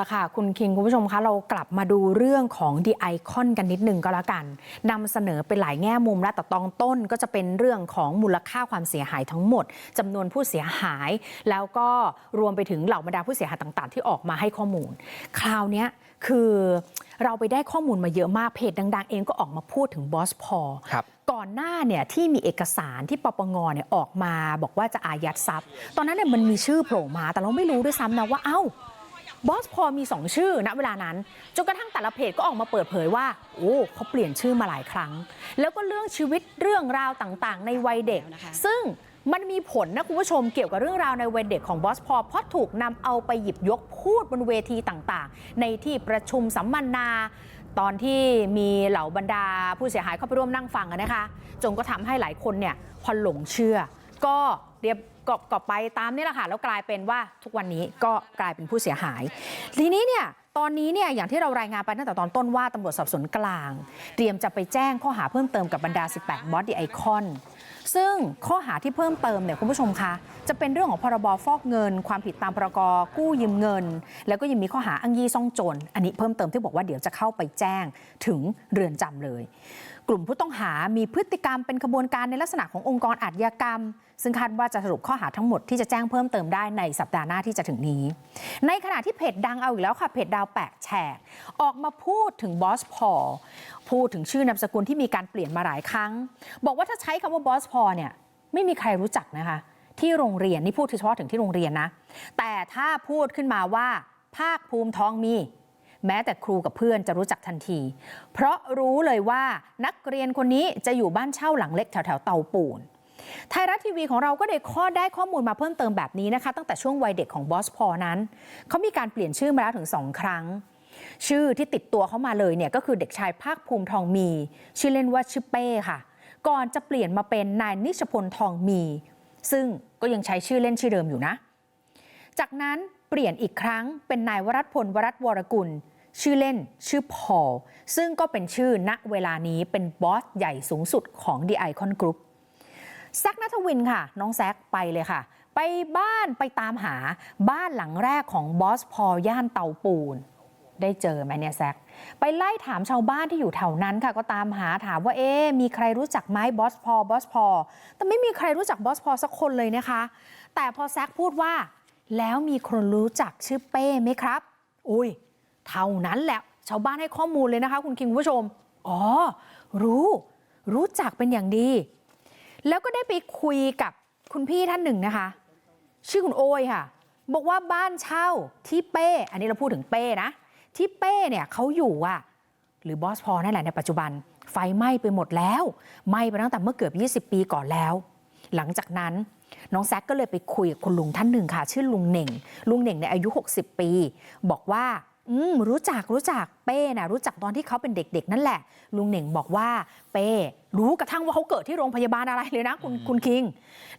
ละค่ะคุณคิงคุณผู้ชมคะเรากลับมาดูเรื่องของ The Icon กันนิดนึงก็แล้วกันนำเสนอเป็นหลายแง่มุมและแต่ตอนต้นก็จะเป็นเรื่องของมูลค่าความเสียหายทั้งหมดจำนวนผู้เสียหาย แล้วก็รวมไปถึงเหล่าบรรดาผู้เสียหายต่างๆ ที่ออกมาให้ข้อมูล คราวเนี้ยคือเราไปได้ข้อมูลมาเยอะมากเพจดัง ๆ เองก็ออกมาพูดถึงบอสพอครับก่อนหน้าเนี่ยที่มีเอกสารที่ปปงเนี่ยออกมาบอกว่าจะอายัดทรัพย์ ตอนนั้นเนี่ยมันมีชื่อโผล่มาแต่เราไม่รู้ด้วยซ้ำนะว่าเอ้า บอสพอมี 2 ชื่อณเวลานั้น จนกระทั่งแต่ละเพจก็ออกมาเปิดเผยว่า โอ้เขาเปลี่ยนชื่อมาหลายครั้ง แล้วก็เรื่องชีวิตเรื่องราวต่างๆ ในวัยเด็ก ซึ่งมันมีผลนะคุณผู้ชมเกี่ยวกับเรื่องราวในวัยเด็กของบอสพอเพราะถูกนำเอาไปหยิบยกพูดบนเวทีต่างๆ ในที่ประชุมสัมมนา ตอนที่มีเหล่าบรรดาผู้เสียหายเข้าไปร่วมนั่งฟังกันนะคะ จนก็ทำให้หลายคนเนี่ยพอหลงเชื่อ ก็เรียบ ก็ก็ไปตามนี่แหละค่ะแล้วกลายเป็นว่าทุกวันนี้ก็กลายเป็นผู้เสียหาย ทีนี้เนี่ยตอนนี้เนี่ยอย่างที่เรารายงานไปตั้งแต่ตอนต้นว่าตำรวจสอบสวนกลาง เตรียมจะไปแจ้งข้อหาเพิ่มเติมกับบรรดา 18 บอสดีไอคอนซึ่งข้อหาที่เพิ่มเติมเนี่ยคุณผู้ชมคะ จะเป็นเรื่องของพรบฟอกเงิน ความผิดตามพรกกู้ยืมเงิน แล้วก็ยังมีข้อหาอ้างยี่ซ่องโจรอันนี้เพิ่มเติมที่บอกว่าเดี๋ยวจะเข้าไปแจ้งถึงเรือนจำเลย กลุ่มผู้ต้องหามีพฤติกรรมเป็นขบวนการในลักษณะขององค์กรอาชญากรรม ซึ่งคาดว่าจะสรุปข้อหาทั้งหมดที่จะแจ้งเพิ่มเติมได้ในสัปดาห์หน้าที่จะถึงนี้ ในขณะที่เพจดังเอาอีกแล้วค่ะเพจดาวแปะแฉกออกมาพูดถึงบอสพอพูดถึงชื่อนามสกุลที่มีการเปลี่ยนมาหลายครั้ง บอกว่าถ้าใช้คำว่าบอสพอเนี่ยไม่มีใครรู้จักนะคะ ที่โรงเรียนนี่พูดเฉพาะถึงที่โรงเรียนนะ แต่ถ้าพูดขึ้นมาว่าภาคภูมิทองมี แม้แต่ครูกับเพื่อนจะรู้จักทันที เพราะรู้เลยว่านักเรียนคนนี้จะอยู่บ้านเช่าหลังเล็กแถวแถวๆเตาปูนไทยรัฐทีวีของเราก็ได้ข้อได้ข้อมูลมาเพิ่มเติมแบบนี้นะคะ ตั้งแต่ช่วงวัยเด็กของบอสพอนั้นเขามีการเปลี่ยนชื่อมาแล้วถึงสองครั้ง ชื่อที่ติดตัวเขามาเลยเนี่ยก็คือเด็กชายภาคภูมิทองมี ชื่อเล่นว่าชื่อเป้ค่ะ ก่อนจะเปลี่ยนมาเป็นนายนิชพลทองมี ซึ่งก็ยังใช้ชื่อเล่นชื่อเดิมอยู่นะ จากนั้น เปลี่ยนอีกครั้งเป็นนายวรัตพลวรัตวรกุล ชื่อเล่นชื่อพอลซึ่งก็เป็นชื่อณเวลานี้เป็นบอสใหญ่สูงสุดของ The Icon Group แซกนัทวินค่ะ น้องแซกไปเลยค่ะ ไปบ้านไปตามหาบ้านหลังแรกของบอสพอลย่านเตาปูนได้เจอไหมเนี่ยแซกไปไล่ถามชาวบ้านที่อยู่แถวนั้นค่ะ ก็ตามหาถามว่าเอ๊มีใครรู้จักไหมบอสพอบอสพอ แต่ไม่มีใครรู้จักบอสพอสักคนเลยนะคะ แต่พอแซกพูดว่า แล้วมีคนรู้จักชื่อเป้ไหมครับ อุ้ยเท่านั้นแหละ ชาวบ้านให้ข้อมูลเลยนะคะ คุณคิงคุณผู้ชม อ๋อ รู้ รู้จักเป็นอย่างดี แล้วก็ได้ไปคุยกับคุณพี่ท่านหนึ่งนะคะ ชื่อคุณโอยค่ะ บอกว่าบ้านเช่าที่เป้ อันนี้เราพูดถึงเป้นะ ที่เป้เนี่ยเขาอยู่อะหรือบอสพอนั่นแหละในปัจจุบัน ไฟไหม้ไปหมดแล้ว ไหม้ไปตั้งแต่เมื่อเกือบ 20 ปีก่อนแล้ว หลังจากนั้น น้องแซกก็เลยไปคุยกับคุณลุงท่านหนึ่งค่ะ ชื่อลุงเหน่ง ลุงเหน่งในยอายุ 60 ปี บอกว่าอืมรู้จักรู้จักเป้น่ะรู้จักตอนที่เขาเป็นเด็ก ๆ นั่นแหละ ลุงเหน่งบอกว่าเป้รู้กระทั่งว่าเขาเกิดที่โรงพยาบาลอะไรเลยนะคุณคุณคิง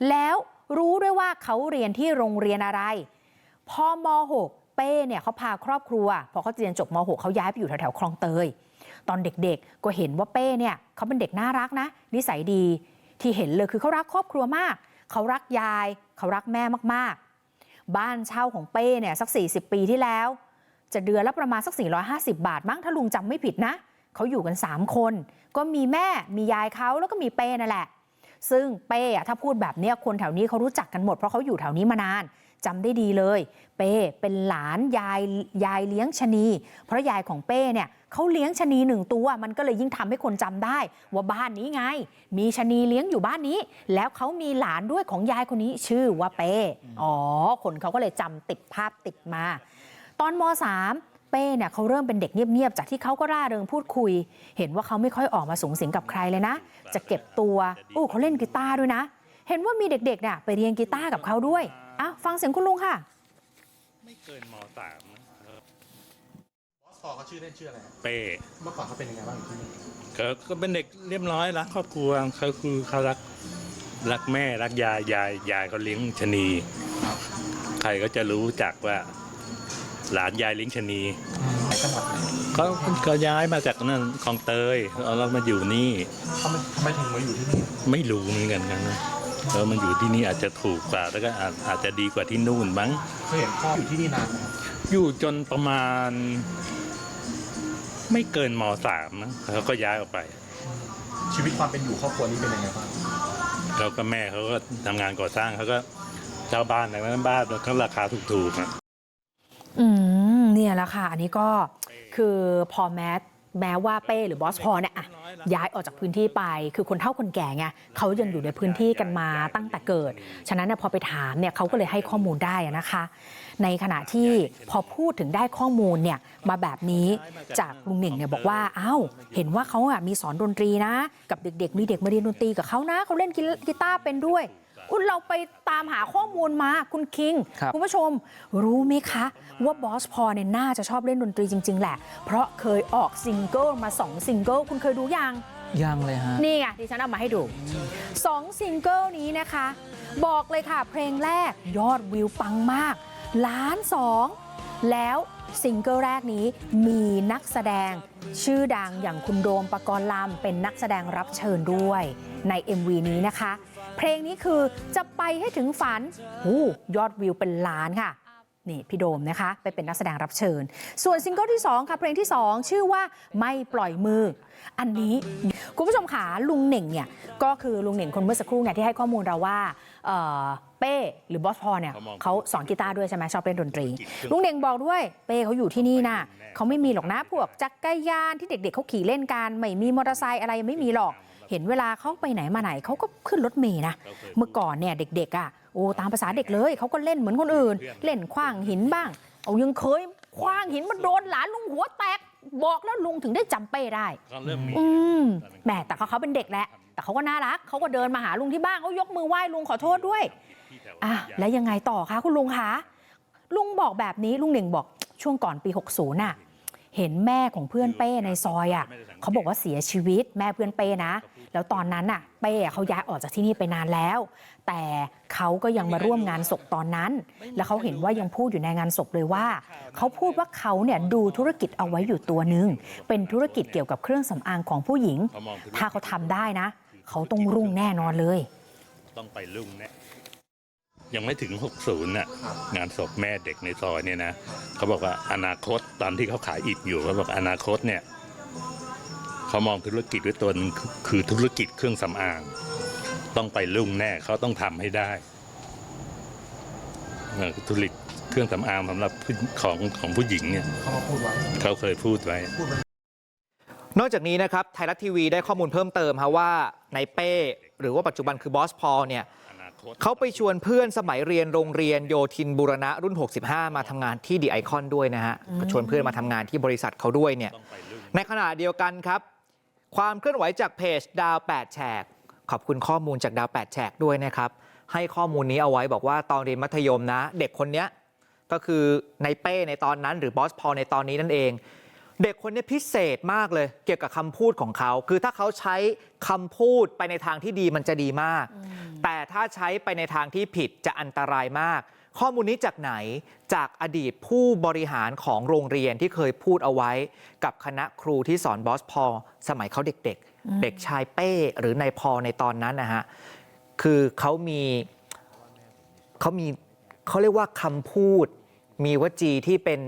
แล้วรู้ด้วยว่าเขาเรียนที่โรงเรียนอะไร พอม .6 เป้เนี่ยเขาพาครอบครัว พอเขาเรียนจบม .6 เขาย้ายไปอยู่แถวๆคลองเตย ตอนเด็กๆ ก็เห็นว่าเป้เนี่ยเขาเป็นเด็กน่ารักนะ นิสัยดีที่เห็นเลยคือเขารักครอบครัวมาก เขารักยายเขารักแม่มากๆบ้านเช่าของเป้เนี่ยสัก40ปีที่แล้ว จะเดือนละประมาณสัก 450 บาทมั้งถ้าลุงจำไม่ผิดนะเขาอยู่กัน 3 คน ก็มีแม่มียายเขาแล้วก็มีเป้นั่นแหละ ซึ่งเป้อะถ้าพูดแบบนี้คนแถวนี้เขารู้จักกันหมดเพราะเขาอยู่แถวนี้มานาน จำได้ดีเลยเป้เป็นหลานยายยายเลี้ยงชะนี เพราะยายของเป้เนี่ยเขาเลี้ยงชะนีหนึ่งตัว มันก็เลยยิ่งทำให้คนจำได้ ว่าบ้านนี้ไง มีชะนีเลี้ยงอยู่บ้านนี้ แล้วเขามีหลานด้วยของยายคนนี้ชื่อว่าเป้อ๋อคนเขาก็เลยจำติดภาพติดมา ตอนม .3 เป้เนี่ยเขาเริ่มเป็นเด็กเงียบๆ จากที่เขาก็ร่าเริงพูดคุย เห็นว่าเขาไม่ค่อยออกมาสูงสิงกับใครเลยนะ จะเก็บตัวโอ้เขาเล่นกีตาร์ด้วยนะ เห็นว่ามีเด็กๆน่ะไปเรียนกีตาร์กับเขาด้วย ฟังเสียงคุณลุงค่ะ ไม่เกินมสามนะเออบอสพอเขาชื่อเล่นชื่ออะไรครับเป้เมื่อก่อนเขาเป็นยังไงบ้างอยู่ที่นี่เขาก็เป็นเด็กเรียบร้อยรักครอบครัวเขาคือเขารักรักแม่รักยายยายยายเขาเลี้ยงชะนีครับใครก็จะรู้จักว่า หลานยายเลี้ยงชะนีจังหวัดไหนเขาเขาย้ายมาจากนั่นคลองเตยแล้วเรามาอยู่นี่ทำไมทำไมถึงมาอยู่ที่นี่ ไม่รู้เหมือนกันนะ เออมันอยู่ที่นี่อาจจะถูกกว่าแล้วก็อาจอาจจะดีกว่าที่นู่นมั้งเคยเห็นพ่ออยู่ที่นี่นานไหมครับอยู่จนประมาณ ไม่เกินมสามนะเขาก็ย้ายออกไป ชีวิตความเป็นอยู่ครอบครัวนี้เป็นยังไงบ้างเขาก็แม่เขาก็ทำงานก่อสร้างเขาก็เช่าบ้านแต่นั้นบ้านก็ราคาถูกๆอะ อืมเนี่ยแหละค่ะ อันนี้ก็คือพอแม้ แม้ว่าเป้หรือบอสพอเนี่ยอะย้ายออกจากพื้นที่ไปคือคนเฒ่าคนแก่ไงเขายังอยู่ในพื้นที่กันมาตั้งแต่เกิด ฉะนั้นพอไปถามเนี่ยเขาก็เลยให้ข้อมูลได้นะคะ ในขณะที่พอพูดถึงได้ข้อมูลเนี่ยมาแบบนี้จากลุงหนึ่งเนี่ยบอกว่าอ้าวเห็นว่าเขาอะมีสอนดนตรีนะ กับเด็กๆมีเด็กมาเรียนดนตรีกับเขานะเขาเล่นกีตาร์เป็นด้วย อุ้นเราไปตามหาข้อมูลมาคุณคิงครับณผู้ชมรู้ไหมคะ ว่าบอสพอเนี่ยน่าจะชอบเล่นดนตรีจริง ๆ แหละ เพราะเคยออกซิงเกิลมา2ซิงเกิลคุณเคยดูยัง ยังเลยฮะ นี่ไงดิฉันเอามาให้ดู2ซิงเกิลนี้นะคะ บอกเลยค่ะเพลงแรกยอดวิวปังมาก ล้านสอง แล้วซิงเกิลแรกนี้มีนักแสดงชื่อดังอย่างคุณโดมปกรณ์ลำเป็นนักแสดงรับเชิญด้วยใน MV นี้นะคะ เพลงนี้คือจะไปให้ถึงฝันหูยอดวิวเป็นล้านค่ะนี่พี่โดมนะคะไปเป็นนักแสดงรับเชิญ ส่วนซิงเกิลที่2ค่ะเพลงที่ 2 ชื่อว่าไม่ปล่อยมือ อันนี้คุณผู้ชมขาลุงเหน่งเนี่ยก็คือลุงเหน่งคนเมื่อสักครู่เนี่ยที่ให้ข้อมูลเราว่าเอ่อเป้หรือบอสพอเนี่ยเขามองเขาสอนกีตาร์ด้วยใช่ไหมชอบเล่นดนตรี ลุงเหน่งบอกด้วยเป้เขาอยู่ที่นี่นะเขาไม่มีหรอกนะพวกจักรยานที่เด็กๆเขาขี่เล่นกันไม่มีมอเตอร์ไซค์อะไรไม่มีหรอก เห็นเวลาเขาไปไหนมาไหนเขาก็ขึ้นรถเมย์นะเมื่อก่อนเนี่ยเด็กๆอะโอ้ตามภาษาเด็กเลยเขาก็เล่นเหมือนคนอื่น เล่นขว้างหินบ้าง เอายังเคยขว้างหินมาโดนหลานลุงหัวแตกบอกแล้วลุงถึงได้จำเป้ได้ก็เริ่มมีอืมแหมแต่เขาเขาเป็นเด็กแหละแต่เขาก็น่ารักเขาก็เดินมาหาลุงที่บ้านเขายกมือไหว้ลุงขอโทษด้วยอะแล้วยังไงต่อคะคุณลุงคะลุงบอกแบบนี้ลุงหนึ่งบอกช่วงก่อนปี 60น่ะ เห็นแม่ของเพื่อนเป้ในซอยอะเขาบอกว่าเสียชีวิตแม่เพื่อนเป้นะแล้วตอนนั้นน่ะเป้เขาย้ายออกจากที่นี่ไปนานแล้ว แต่เขาก็ยังมาร่วมงานศพตอนนั้น แล้วเขาเห็นว่ายังพูดอยู่ในงานศพเลยว่า เขาพูดว่าเขาเนี่ยดูธุรกิจเอาไว้อยู่ตัวหนึ่งเป็นธุรกิจเกี่ยวกับเครื่องสำอางของผู้หญิงเขามองธุรกิจถ้าเขาทำได้นะ เขาต้องรุ่งแน่นอนเลย ต้องไปลุ่งเนี่ ยยังไม่ถึง 60น่ะครับงานศพแม่เด็กในซอยเนี่ยนะเขาบอกว่าอนาคตตอนที่เขาขายอิฐอยู่เขาบอกอนาคตเนี่ยเขามองธุรกิจด้วยตัวหนึงคือคือธุรกิจเครื่องสำอาง ต้องไปลุ่งแน่เขาต้องทำให้ได้เออธุรกิจเครื่องสำอางสำหรับผู้ของของผู้หญิงเนี่ยเขามาพูดไว้เขาเคยพูดไว้พูดไว้ นอกจากนี้นะครับไทยรัฐทีวีได้ข้อมูลเพิ่มเติมฮะว่าในเป้ หรือว่าปัจจุบันคือบอสพอลเนี่ยอนาคต เขาไปชวนเพื่อนสมัยเรียนโรงเรียนโยธินบูรณะรุ่น 65 มาทำงานที่ดีไอคอนด้วยนะฮะก็ชวนเพื่อนมาทำงานที่บริษัทเขาด้วยเนี่ยต้องไปลุ่งในขณะเดียวกันครับ ความเคลื่อนไหวจากเพจดาว8แฉกขอบคุณข้อมูลจากดาว8แฉกด้วยนะครับให้ข้อมูลนี้เอาไว้บอกว่าตอนเรียนมัธยมนะ เด็กคนเนี้ยก็คือในเป้ในตอนนั้น หรือบอสพอลในตอนนี้นั่นเอง เด็กคนนี้พิเศษมากเลยเกี่ยวกับคำพูดของเขาคือถ้าเขาใช้คำพูดไปในทางที่ดีมันจะดีมาก แต่ถ้าใช้ไปในทางที่ผิดจะอันตรายมาก ข้อมูลนี้จากไหนจากอดีตผู้บริหารของโรงเรียนที่เคยพูดเอาไว้ กับคณะครูที่สอนบอสพอลสมัยเขาเด็กๆ เด็กชายเป้หรือนายพอในตอนนั้นนะฮะคือเขามีเขามีเขาเรียกว่าคำพูด มีวจีที่เป็น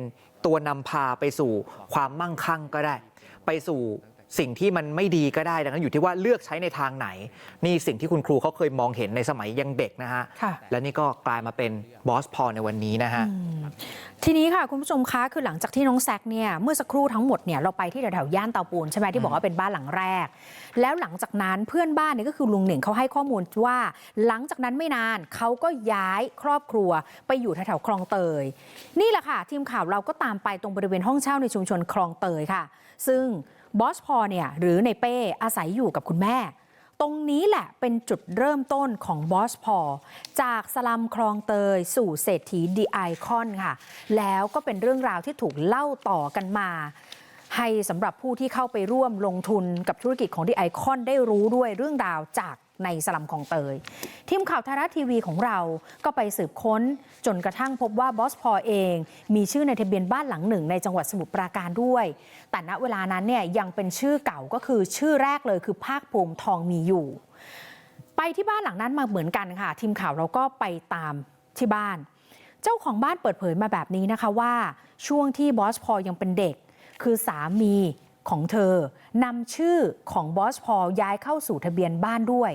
ตัวนำพาไปสู่ความมั่งคั่งก็ได้ ไปสู่ สิ่งที่มันไม่ดีก็ได้ดังนั้นอยู่ที่ว่าเลือกใช้ในทางไหน นี่สิ่งที่คุณครูเขาเคยมองเห็นในสมัยยังเด็กนะฮะค่ะและนี่ก็กลายมาเป็นบอสพอลในวันนี้นะฮะทีนี้ค่ะคุณผู้ชมคะคือหลังจากที่น้องแซกเนี่ยเมื่อสักครู่ทั้งหมดเนี่ยเราไปที่แถวๆย่านเตาปูนใช่ไหมที่บอกว่าเป็นบ้านหลังแรก แล้วหลังจากนั้นเพื่อนบ้านเนี่ยก็คือลุงเหน่งเขาให้ข้อมูลว่า หลังจากนั้นไม่นานเขาก็ย้ายครอบครัวไปอยู่แถวๆคลองเตย นี่แหละค่ะ ทีมข่าวเราก็ตามไปตรงบริเวณห้องเช่าในชุมชนคลองเตยค่ะ ซึ่ง บอสพอเนี่ยหรือในเป้อาศัยอยู่กับคุณแม่ ตรงนี้แหละเป็นจุดเริ่มต้นของบอสพอจากสลัมคลองเตยสู่เศรษฐีดีไอคอนค่ะ แล้วก็เป็นเรื่องราวที่ถูกเล่าต่อกันมาให้สำหรับผู้ที่เข้าไปร่วมลงทุนกับธุรกิจของดีไอคอนได้รู้ด้วยเรื่องราวจาก ในสลัมคลองเตย ทีมข่าวไทยรัฐทีวีของเราก็ไปสืบค้นจนกระทั่งพบว่าบอสพอเอง มีชื่อในทะเบียนบ้านหลังหนึ่ง ในจังหวัดสมุทรปราการด้วย แต่ณเวลานั้นเนี่ยยังเป็นชื่อเก่าก็คือชื่อแรกเลยคือภาคภูมิทองมีอยู่ ไปที่บ้านหลังนั้นมาเหมือนกันค่ะ ทีมข่าวเราก็ไปตามที่บ้าน เจ้าของบ้านเปิดเผยมาแบบนี้นะคะว่าช่วงที่บอสพอยังเป็นเด็ก คือสามีของเธอนำชื่อของบอสพอย้ายเข้าสู่ทะเบียนบ้านด้วย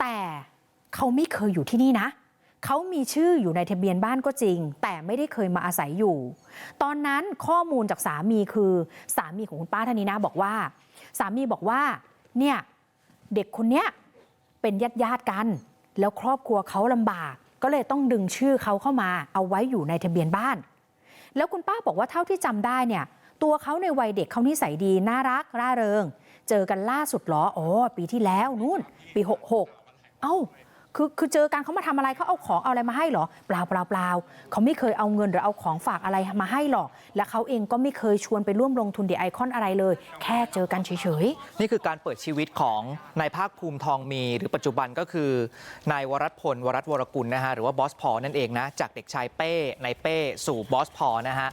แต่เขาไม่เคยอยู่ที่นี่นะเขามีชื่ออยู่ในทะเบียนบ้านก็จริง แต่ไม่ได้เคยมาอาศัยอยู่ ตอนนั้นข้อมูลจากสามีคือสามีของคุณป้าธนินะบอกว่า สามีบอกว่า เนี่ยเด็กคนเนี้ยเป็นญาติญาติกัน แล้วครอบครัวเขาลำบาก ก็เลยต้องดึงชื่อเขาเข้ามา เอาไว้อยู่ในทะเบียนบ้าน แล้วคุณป้าบอกว่าเท่าที่จำได้เนี่ย ตัวเขาในวัยเด็กเขานิสัยดีน่ารักร่าเริง เจอกันล่าสุดหรออ๋อปีที่แล้วนู่น ปี 66 เอ้าคือคือเจอกันเขามาทำอะไรเขาเอาของเอาอะไรมาให้เหรอเปล่าเปล่าเปล่าเขาไม่เคยเอาเงินหรือเอาของฝากอะไรมาให้หรอก และเขาเองก็ไม่เคยชวนไปร่วมลงทุนเดียไอคอนอะไรเลย แค่เจอกันเฉยๆ นี่คือการเปิดชีวิตของนายภาคภูมิทองมี หรือปัจจุบันก็คือนายวรัตพลวรัตวรกุลนะฮะหรือว่าบอสพอนั่นเองนะจากเด็กชายเป้นายเป้สู่บอสพอนะฮะ